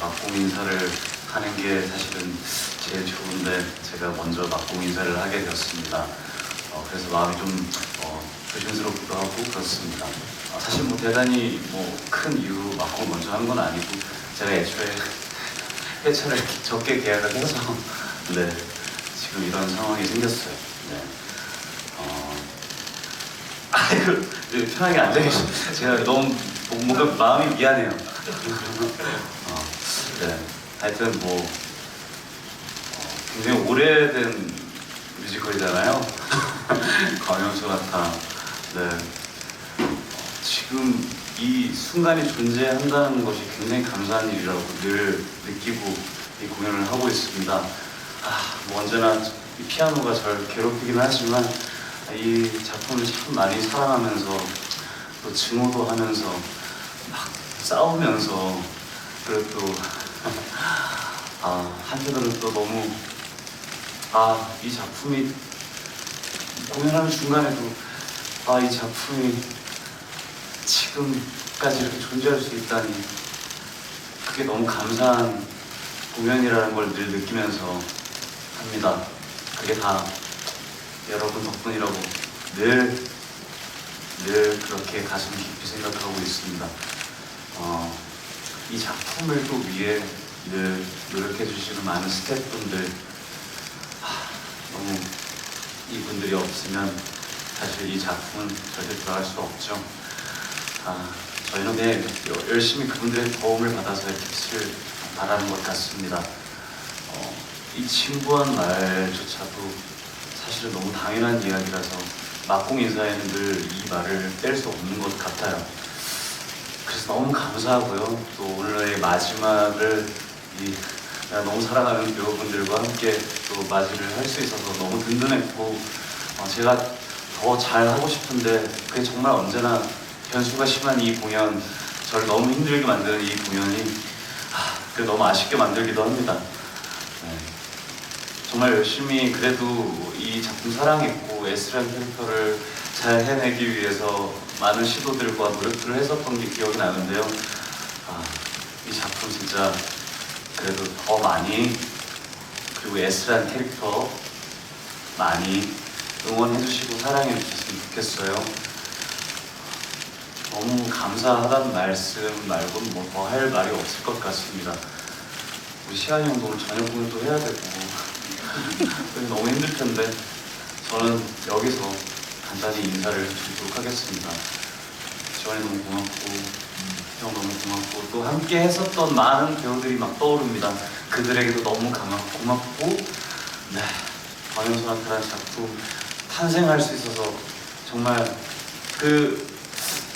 막공 인사를 하는 게 사실은 제일 좋은데 제가 먼저 막공 인사를 하게 되었습니다. 어, 그래서 마음이 좀 어, 조심스럽기도 하고 그렇습니다. 어, 사실 뭐 대단히 뭐 큰 이유 막공 먼저 한 건 아니고 제가 애초에 회차를 적게 계약을 해서 네 지금 이런 상황이 생겼어요. 네. 어, 아이고 네, 편하게 앉아 계시. 제가 너무 뭔가 마음이 미안해요. 어, 네. 하여튼 뭐 어, 굉장히 오래된 뮤지컬이잖아요. 광영수 같아. 네. 어, 지금 이 순간이 존재한다는 것이 굉장히 감사한 일이라고 늘 느끼고 이 공연을 하고 있습니다. 아, 뭐 언제나 이 피아노가 저를 괴롭히긴 하지만 이 작품을 참 많이 사랑하면서 또 증오도 하면서 막 싸우면서 그리고 또 아, 한편으로는 또 너무 아, 이 작품이 공연하는 중간에도 아, 이 작품이 지금까지 이렇게 존재할 수 있다니 그게 너무 감사한 공연이라는 걸 늘 느끼면서 합니다. 그게 다 여러분 덕분이라고 늘, 늘 그렇게 가슴 깊이 생각하고 있습니다. 어, 이 작품을 또 위해 늘 노력해 주시는 많은 스태프분들 하, 너무 이분들이 없으면 사실 이 작품은 절대 들어갈 수 없죠. 아, 저희는 여- 열심히 그분들의 도움을 받아서 이렇게 빛을 발하는 것 같습니다. 어, 이 진부한 말조차도 사실은 너무 당연한 이야기라서 막공 인사에는 늘 이 말을 뺄수 없는 것 같아요. 그래서 너무 감사하고요. 또 오늘의 마지막을 이 너무 사랑하는 배우분들과 함께 또 맞이를 할 수 있어서 너무 든든했고 어, 제가 더 잘하고 싶은데 그게 정말 언제나 변수가 심한 이 공연 저를 너무 힘들게 만드는 이 공연이 아, 그 너무 아쉽게 만들기도 합니다. 네. 정말 열심히 그래도 이 작품 사랑했고 S라는 캐릭터를 잘 해내기 위해서 많은 시도들과 노력들을 했었던 게 기억이 나는데요. 아, 이 작품 진짜 그래도 더 많이 그리고 S라는 캐릭터 많이 응원해 주시고 사랑해 주셨으면 좋겠어요. 너무 감사하다는 말씀 말고 뭐더 할 말이 없을 것 같습니다. 우리 시간이 형도 오늘 저녁 공연도 해야 되고 너무 힘들 텐데 저는 여기서 간단히 인사를 드리도록 하겠습니다. 지원이 너무 고맙고 형 너무 고맙고 또 함께 했었던 많은 배우들이 막 떠오릅니다. 그들에게도 너무 고맙고 네 광연소나타라는 작품 탄생할 수 있어서 정말 그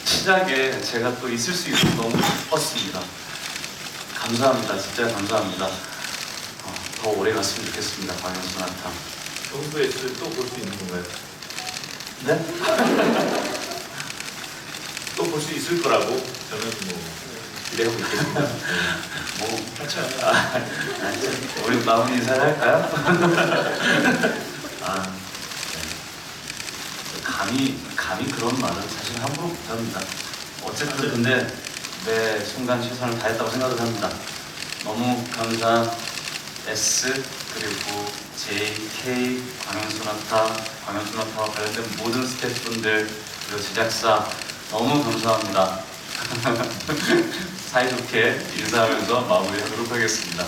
시작에 제가 또 있을 수 있어서 너무 기뻤습니다. 감사합니다. 진짜 감사합니다. 어, 더 오래 갔으면 좋겠습니다. 광연소나타. 평소에 또 볼 수 있는 건가요? 네? 또 볼 수 있을 거라고 저는 뭐 기대하고 있겠습니다. 네. 뭐 아, 우리 마무리 인사를 할까요? 아, 네. 감히 감히 그런 말은 사실 함부로 못합니다. 어쨌든 근데 내 순간 최선을 다했다고 생각을 합니다. 너무 감사한 S 그리고 J, K, 광현소나타, 광현소나타와 관련된 모든 스태프분들 그리고 제작사 너무 감사합니다. 사이좋게 인사하면서 마무리하도록 하겠습니다.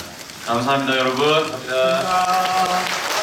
감사합니다, 여러분. 감사합니다.